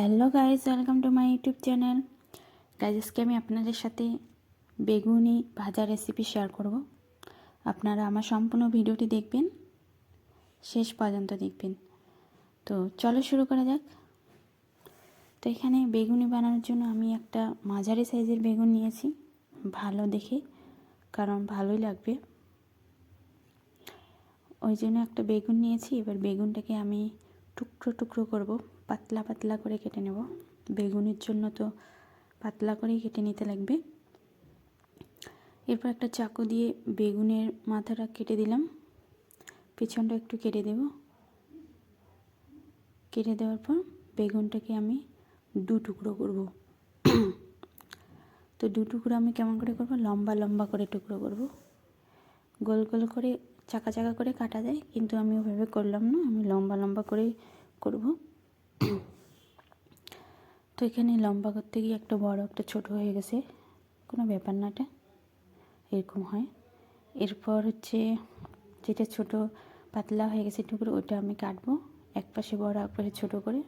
Hello guys welcome to my YouTube channel guys আজকে আমি আপনাদের সাথে বেগুনি ভাজা রেসিপি শেয়ার করব। আপনারা আমার সম্পূর্ণ ভিডিওটি দেখবেন, শেষ পর্যন্ত দেখবেন। তো চলো শুরু করা যাক। তো এখানে বেগুনি বানানোর জন্য আমি একটা মাঝারি সাইজের বেগুন নিয়েছি, ভালো দেখে, কারণ ভালোই লাগবে। ওই জন্য একটা বেগুন নিয়েছি, এবার বেগুনটাকে আমি টুকরো টুকরো করব। পাতলা পাতলা করে কেটে নেব। বেগুনের জন্য তো পাতলা করেই কেটে নিতে লাগবে। এরপর একটা চাকু দিয়ে বেগুনের মাথাটা কেটে দিলাম। পেছনটা একটু কেটে দেব। কেটে দেওয়ার পর বেগুনটাকে আমি দু টুকরো করব। তো দু টুকরো আমি কেমন করে করব? লম্বা লম্বা করে টুকরো করব। গোল গোল করে, চাকা চাকা করে কাটা যায়, কিন্তু আমি ওভাবে করলাম না। আমি লম্বা লম্বা করেই করব। তো এখানে লম্বা করতে গিয়ে একটা বড়, একটা ছোট হয়ে গেছে। কোনো ব্যাপার না এটা। এরকম হয়। এরপর হচ্ছে যেটা ছোট পাতলা হয়ে গেছে টুকরো, ওটা আমি কাটবো। এক পাশে বড়, এক পাশে ছোটো করে।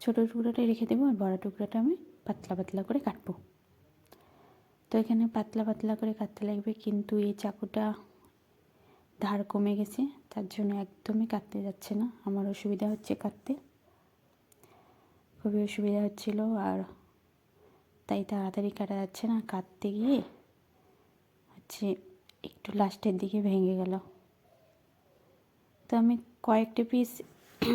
ছোটো টুকরোটা রেখে দেবো আর বড় টুকরোটা আমি পাতলা পাতলা করে কাটবো। তো এখানে পাতলা পাতলা করে কাটতে লাগবে, কিন্তু এই চাকুটা ধার কমে গেছে। তার জন্য একদমই কাটতে যাচ্ছে না। আমার অসুবিধা হচ্ছে কাটতে। খুবই অসুবিধা হচ্ছিল আর তাই তাড়াতাড়ি কাটা যাচ্ছে না, কাটতে গিয়ে হচ্ছে একটু লাস্টের দিকে ভেঙে গেল। তো আমি কয়েকটা পিস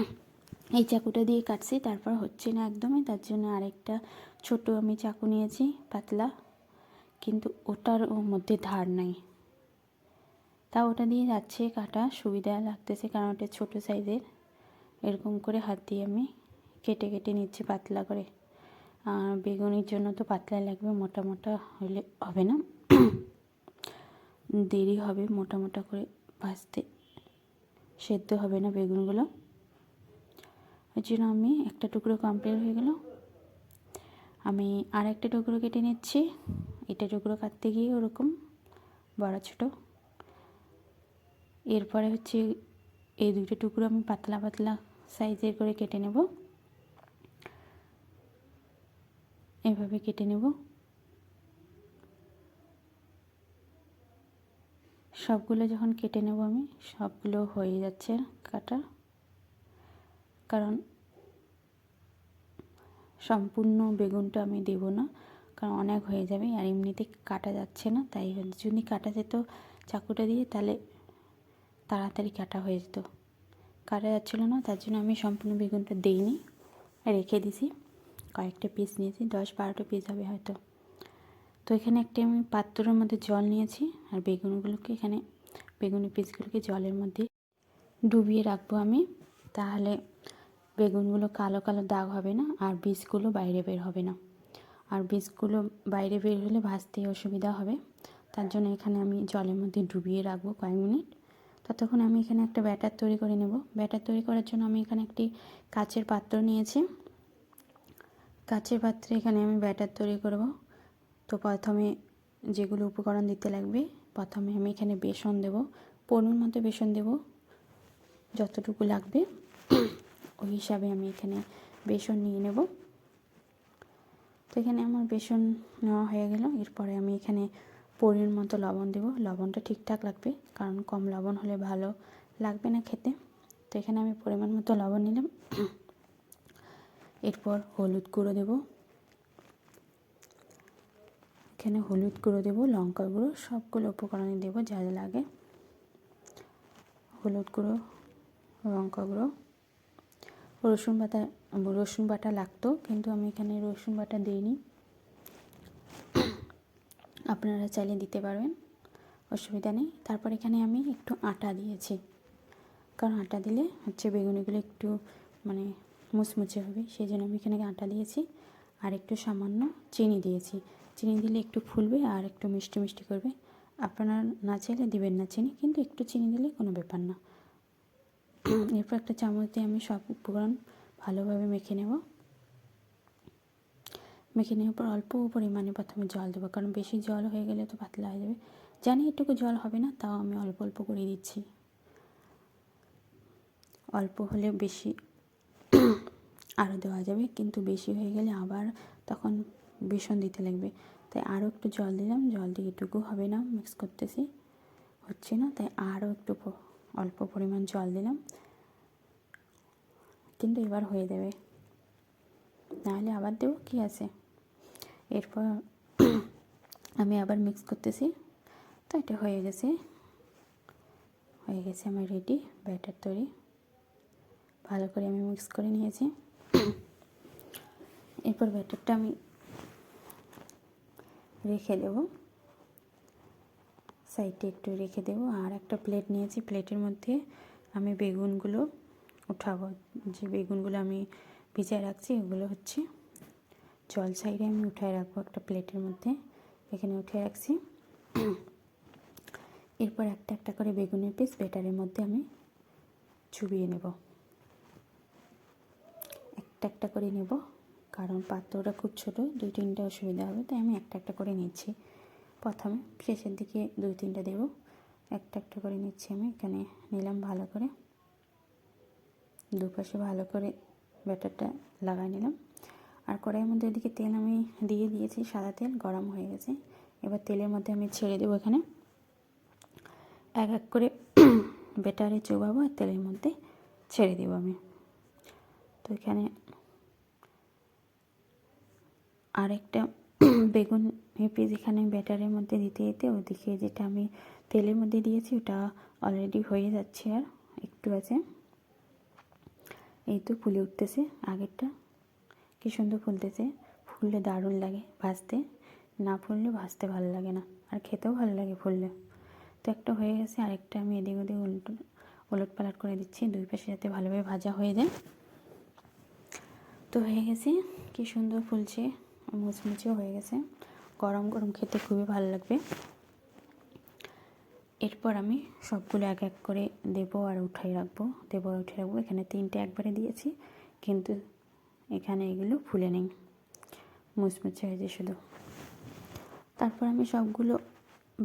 এই চাকুটা দিয়ে কাটছি, তারপর হচ্ছে না একদমই, তার জন্য আরেকটা ছোট আমি চাকু নিয়েছি, পাতলা, কিন্তু ওটার মধ্যে ধার নাই। তা ওটা দিয়ে যাচ্ছে কাটা, সুবিধা লাগতেছে কারণ ওটা ছোটো সাইজের এরকম করে হাত দিয়ে আমি কেটে কেটে নিচ্ছি পাতলা করে। আর বেগুনির জন্য তো পাতলা লাগবে, মোটা মোটা হলে হবে না। দেরি হবে মোটা মোটা করে ভাজতে। সেদ্ধ হবে না বেগুনগুলো। ওই জন্য আমি একটা টুকরো কমপ্লিট হয়ে গেল। আমি আর একটা টুকরো কেটে নিচ্ছি। এটা টুকরো কাটতে গিয়ে ওরকম বড়, ছোটো। এরপরে হচ্ছে এই দুটো টুকরো আমি পাতলা পাতলা সাইজের করে কেটে নেব। এভাবে কেটে নেব। সবগুলো যখন কেটে নেব আমি, সবগুলো হয়ে যাচ্ছে কাটা। কারণ সম্পূর্ণ বেগুনটা আমি দেব না, কারণ অনেক হয়ে যাবে আর এমনিতে কাটা যাচ্ছে না, তাই যদি কাটা যেত চাকুটা দিয়ে, তাহলে তাড়াতাড়ি কাটা হয়ে যেত। কাটা যাচ্ছিল না, তার জন্য আমি সম্পূর্ণ বেগুনটা দিইনি, রেখে দিছি। কয়েকটা পিস নিয়েছি, দশ বারোটা পিস হবে হয়তো। তো এখানে একটি আমি পাত্রের মধ্যে জল নিয়েছি আর বেগুনগুলোকে এখানে, বেগুনি পিসগুলোকে জলের মধ্যে ডুবিয়ে রাখব আমি। তাহলে বেগুনগুলো কালো কালো দাগ হবে না আর বীজগুলো বাইরে বের হবে না। আর বীজগুলো বাইরে বের হলে ভাজতে অসুবিধা হবে। তার জন্য এখানে আমি জলের মধ্যে ডুবিয়ে রাখব কয়েক মিনিট। ততক্ষণ আমি এখানে একটা ব্যাটার তৈরি করে নেব। ব্যাটার তৈরি করার জন্য আমি এখানে একটি কাচের পাত্র নিয়েছি। কাচের পাত্রে এখানে আমি ব্যাটার তৈরি করব। তো প্রথমে যেগুলো উপকরণ দিতে লাগবে, প্রথমে আমি এখানে বেসন দেব পনেরোর মতো বেসন দেব, যতটুকু লাগবে। ওই হিসাবে আমি এখানে বেসন নিয়ে নেব। তো এখানে আমার বেসন নেওয়া হয়ে গেল। এরপরে আমি এখানে পরির মতো লবণ দেব। লবণটা ঠিকঠাক লাগবে, কারণ কম লবণ হলে ভালো লাগবে না খেতে। তো এখানে আমি পরিমাণ মতো লবণ নিলাম। এরপর হলুদ গুঁড়ো দেব। এখানে হলুদ গুঁড়ো দেব লঙ্কা গুঁড়ো, সবগুলো উপকরণে দেবো যা যা লাগে। হলুদ গুঁড়ো, লঙ্কা গুঁড়ো, রসুন বাটা রসুন বাটা লাগতো কিন্তু আমি এখানে রসুন বাটা দিইনি। আপনারা চাইলে দিতে পারবেন, অসুবিধা নেই। তারপর এখানে আমি একটু আটা দিয়েছি। কারণ আটা দিলে হচ্ছে বেগুনিগুলো একটু মানে মুচমুচে হবে সেই জন্য আমি এখানে আটা দিয়েছি আর একটু সামান্য চিনি দিয়েছি। চিনি দিলে একটু ফুলবে আর একটু মিষ্টি মিষ্টি করবে। আপনারা না চাইলে দিবেন না চিনি, কিন্তু একটু চিনি দিলে কোনো ব্যাপার না। এরপর একটা চামচ দিয়ে আমি সব উপকরণ ভালোভাবে মেখে নেব। মেখে নেওয়ার পর অল্প পরিমাণে প্রথমে জল দেবো, কারণ বেশি জল হয়ে গেলে তো পাতলা হয়ে যাবে। জানি এটুকু জল হবে না, তাও আমি অল্প অল্প করে দিচ্ছি। অল্প হলে বেশি আরও দেওয়া যাবে, কিন্তু বেশি হয়ে গেলে আবার তখন বেসন দিতে লাগবে। তাই আরও একটু জল দিলাম জল দিয়ে এটুকু হবে না মিক্স করতেছি, হচ্ছে না, তাই আরও একটু অল্প পরিমাণ জল দিলাম। কিন্তু এবার হয়ে যাবে। নাহলে আবার দেবো, কী আছে? এরপর আমি আবার মিক্স করতেছি, তো এটা হয়ে গেছে। হয়ে গেছে আমার রেডি ব্যাটার তৈরি। ভালো করে আমি মিক্স করে নিয়েছি। এরপর ব্যাটারটা আমি রেখে দেব। সাইডে একটু রেখে দেব। আর একটা প্লেট নিয়েছি। প্লেটের মধ্যে আমি বেগুনগুলো উঠাবো। যে বেগুনগুলো আমি ভিজায় রাখছি এগুলো হচ্ছে জল সাইডে আমি উঠায় রাখব একটা প্লেটের মধ্যে। এখানে উঠে রাখছি। এরপর একটা একটা করে বেগুনের পিস বেটারের মধ্যে আমি চুবিয়ে নেব। একটা একটা করে নেব। কারণ পাত্রটা খুব ছোট, দুই তিনটা অসুবিধা হবে, তাই আমি একটা একটা করে নিচ্ছি। প্রথমে শেষের দিকে দুই তিনটা দেব, একটা একটা করে নিচ্ছি আমি, এখানে নিলাম ভালো করে। দুপাশে ভালো করে ব্যাটারটা লাগাই নিলাম। আর কড়াইয়ের মধ্যে এদিকে তেল আমি দিয়ে দিয়েছি, সাদা তেল, গরম হয়ে গেছে। এবার তেলের মধ্যে আমি ছেড়ে দেবো এখানে। এক এক করে বেটারে চোবাবো আর তেলের মধ্যে ছেড়ে দেবো আমি। তো এখানে আরেকটা বেগুন পিস যেখানে ব্যাটারের মধ্যে দিতে দিতে ওদিকে যেটা আমি তেলের মধ্যে দিয়েছি ওটা অলরেডি হয়ে যাচ্ছে আর একটু আছে। এই তো ফুলে উঠতেছে আগেরটা। কি সুন্দর ফুলতেছে। ফুললে দারুণ লাগে ভাজতে। না ফুললে ভাজতে ভালো লাগে না। আর খেতেও ভালো লাগে ফুললে। তো একটা হয়ে গেছে, আরেকটা আমি এদিক ওদিক উল্টো, ওলট পালট করে দিচ্ছি। দুই পাশে যাতে ভালোভাবে ভাজা হয়ে যায়। তো হয়ে গেছে, কি সুন্দর ফুলছে। মুচমুচেও হয়ে গেছে। গরম গরম খেতে খুবই ভালো লাগবে। এরপর আমি সবগুলো এক এক করে দেবো আর উঠাই রাখব। দেবো আর উঠে রাখব। এখানে তিনটে একবারে দিয়েছি, কিন্তু এখানে এগুলো ফুলে নেই। মুচমুচে হয়েছে শুধু। তারপর আমি সবগুলো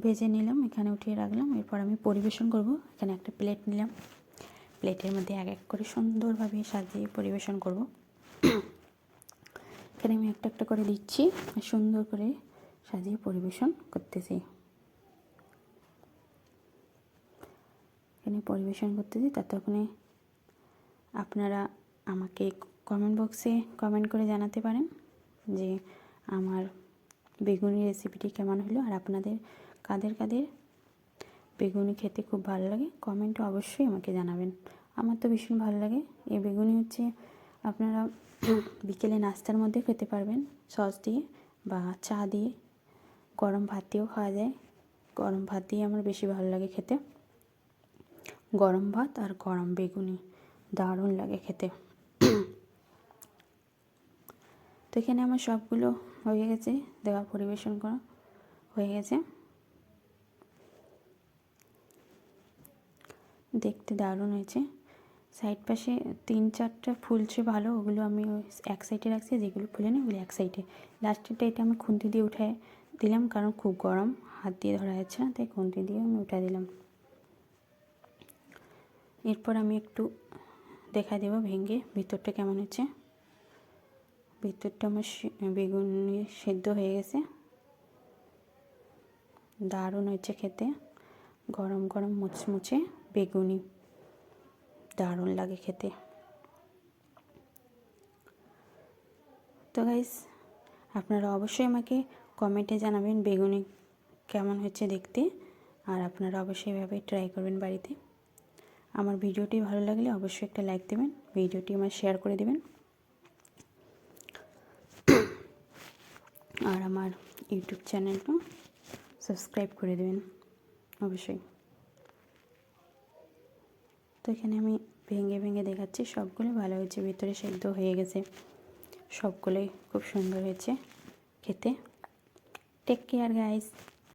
ভেজে নিলাম, এখানে উঠিয়ে রাখলাম। এরপর আমি পরিবেশন করব। এখানে একটা প্লেট নিলাম। প্লেটের মধ্যে এক এক করে সুন্দরভাবে সাজিয়ে পরিবেশন করব। এখানে আমি একটা একটা করে দিচ্ছি, সুন্দর করে সাজিয়ে পরিবেশন করতেছি। এখানে পরিবেশন করতেছি, ততক্ষণে আপনারা আমাকে কমেন্ট বক্সে কমেন্ট করে জানাতে পারেন যে আমার বেগুনি রেসিপিটি কেমন হলো আর আপনাদের কাদের কাদের বেগুনি খেতে খুব ভালো লাগে কমেন্টে অবশ্যই আমাকে জানাবেন। আমার তো ভীষণ ভালো লাগে। এই বেগুনি হচ্ছে আপনারা বিকেলে নাস্তার মধ্যে খেতে পারবেন। সস দিয়ে বা চা দিয়ে। গরম ভাত দিয়েও খাওয়া যায়। গরম ভাত দিয়ে আমার বেশি ভালো লাগে খেতে। গরম ভাত আর গরম বেগুনি দারুণ লাগে খেতে। তো এখানে আমার সবগুলো হয়ে গেছে। দেওয়া পরিবেশন করা হয়ে গেছে। দেখতে দারুণ হয়েছে। সাইড পাশে তিন চারটা ফুলছে ভালো, ওগুলো আমি এক সাইডে রাখছি, যেগুলো ফুলে না ওগুলো এক সাইডে। লাস্টেরটা এটা আমি খুন্তি দিয়ে উঠে দিলাম, কারণ খুব গরম, হাত দিয়ে ধরা যাচ্ছে না, তাই খুন্তি দিয়ে আমি উঠে দিলাম। এরপর আমি একটু দেখা দেব ভেঙে, ভিতরটা কেমন হচ্ছে। ভিতরটা আমার বেগুন সেদ্ধ হয়ে গেছে। দারুণ হয়েছে খেতে। গরম গরম মুচমুচে বেগুনি। দারুণ লাগে খেতে। তো গাইস আপনারা অবশ্যই আমাকে কমেন্টে জানাবেন বেগুনি কেমন হচ্ছে দেখতে, আর আপনারা অবশ্যই এভাবে ট্রাই করবেন বাড়িতে। আমার ভিডিওটি ভালো লাগলে অবশ্যই একটা লাইক দেবেন, ভিডিওটি আমার শেয়ার করে দেবেন। আর আমার ইউটিউব চ্যানেলটা সাবস্ক্রাইব করে দেবেন, অবশ্যই। তো এখানে আমি ভেঙে ভেঙে দেখাচ্ছি, সবগুলো ভালো হয়েছে, ভিতরে সেদ্ধ হয়ে গেছে। সবগুলোই খুব সুন্দর হয়েছে খেতে। Take care guys